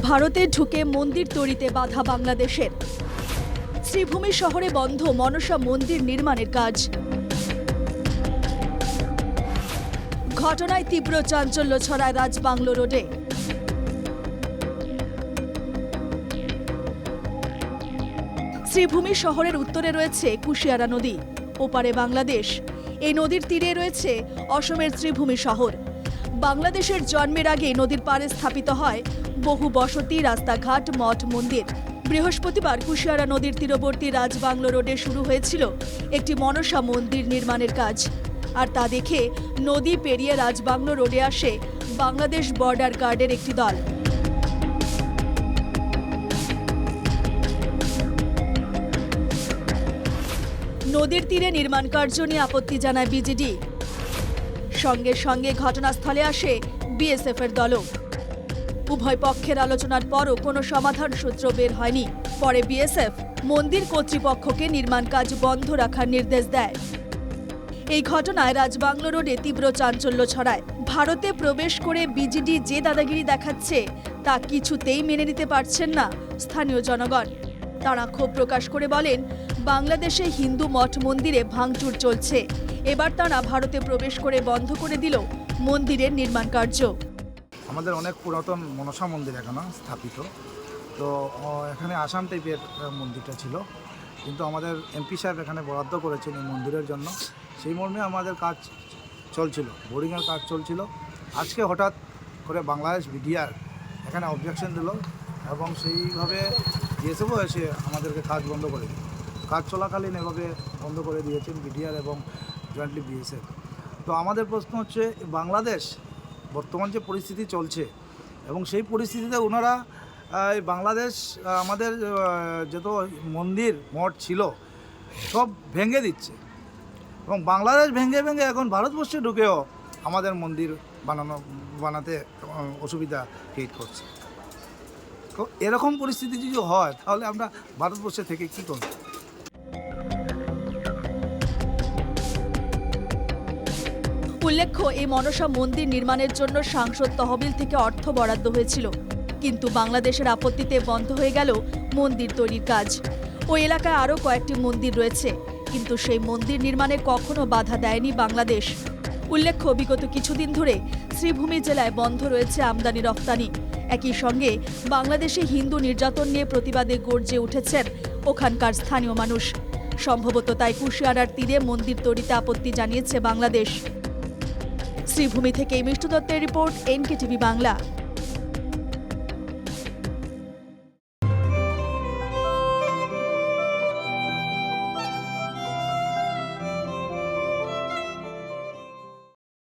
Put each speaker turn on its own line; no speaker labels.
ভারতে ঢুকে মন্দির তৈরিতে বাধা বাংলাদেশের। শ্রীভূমি শহরে বন্ধ, মনসা মন্দির নির্মাণের কাজ। ঘটনায় তীব্র চাঞ্চল্য ছড়ায় রাজবাংলো রোডে। শ্রীভূমি শহরের উত্তরে রয়েছে কুশিয়ারা নদী, ওপারে বাংলাদেশ। এই নদীর তীরে রয়েছে অসমের শ্রীভূমি শহর। বাংলাদেশের জন্মের আগে নদীর পাড়ে স্থাপিত হয় বহু বসতি, রাস্তাঘাট, মঠ, মন্দির। বৃহস্পতিবার কুশিয়ারা নদীর তীরবর্তী রাজবাংলো রোডে শুরু হয়েছিল একটি মনসা মন্দির নির্মাণের কাজ। আর তা দেখে নদী পেরিয়ে রাজবাংলো রোডে আসে বাংলাদেশ বর্ডার গার্ডের একটি দল। নদীর তীরে নির্মাণ কার্য নিয়ে আপত্তি জানায় বিজেডি। সঙ্গে সঙ্গে ঘটনাস্থলে আসে বিএসএফ এর দলও। উভয় পক্ষের আলোচনার পরও কোনো সমাধান সূত্র বের হয়নি। পরে বিএসএফ মন্দির কর্তৃপক্ষকে নির্মাণ কাজ বন্ধ রাখার নির্দেশ দেয়। এই ঘটনায় রাজবাংলো রোডে তীব্র চাঞ্চল্য ছড়ায়। ভারতে প্রবেশ করে বিজিডি যে দাদাগিরি দেখাচ্ছে, তা কিছুতেই মেনে নিতে পারছেন না স্থানীয় জনগণ। তারা ক্ষোভ প্রকাশ করে বলেন বাংলাদেশে হিন্দু মঠ মন্দিরে ভাঙচুর চলছে। এবার তারা ভারতে প্রবেশ করে বন্ধ করে দিল মন্দিরের নির্মাণ কার্য।
আমাদের অনেক পুরাতন মনসা মন্দির এখনও স্থাপিত। তো এখানে আসাম টাইপের মন্দিরটা ছিল। কিন্তু আমাদের এমপি সাহেব এখানে বরাদ্দ করেছেন এই মন্দিরের জন্য। সেই মর্মে আমাদের কাজ চলছিল বোর্ডিংয়ের কাজ চলছিল। আজকে হঠাৎ করে বাংলাদেশ বিডিআর এখানে অবজেকশন দিল এবং সেইভাবে বিএসএফও এসে আমাদেরকে কাজ বন্ধ করে দিল। কাজ চলাকালীন এভাবে বন্ধ করে দিয়েছেন বিডিআর এবং জয়েন্টলি বিএসএফ। তো আমাদের প্রশ্ন হচ্ছে, বাংলাদেশ বর্তমান যে পরিস্থিতি চলছে এবং সেই পরিস্থিতিতে ওনারা এই বাংলাদেশ আমাদের যত মন্দির, মঠ ছিল, সব ভেঙে দিচ্ছে। এবং বাংলাদেশ ভেঙে ভেঙে এখন ভারতবর্ষে ঢুকেও আমাদের মন্দির বানানো, বানাতে অসুবিধা ক্রিয়েট করছে। এরকম পরিস্থিতি যদি হয়, তাহলে আমরা ভারতবর্ষে থেকে কী করব?
উল্লেখ্য, এই মনসা মন্দির নির্মাণের জন্য সাংসদ তহবিল থেকে অর্থ বরাদ্দ হয়েছিল। কিন্তু বাংলাদেশের আপত্তিতে বন্ধ হয়ে গেল মন্দির তৈরির কাজ। ওই এলাকায় আরও কয়েকটি মন্দির রয়েছে, কিন্তু সেই মন্দির নির্মাণে কখনো বাধা দেয়নি বাংলাদেশ। উল্লেখ্য, বিগত কিছুদিন ধরে শ্রীভূমি জেলায় বন্ধ রয়েছে আমদানি রপ্তানি একই সঙ্গে বাংলাদেশে হিন্দু নির্যাতন নিয়ে প্রতিবাদে গর্জে উঠেছেন ওখানকার স্থানীয় মানুষ। সম্ভবত তাই কুশিয়ারার তীরে মন্দির তৈরিতে আপত্তি জানিয়েছে বাংলাদেশ। শ্রীভূমি থেকে মিষ্টু দত্তের রিপোর্ট এনকে টিভি বাংলা।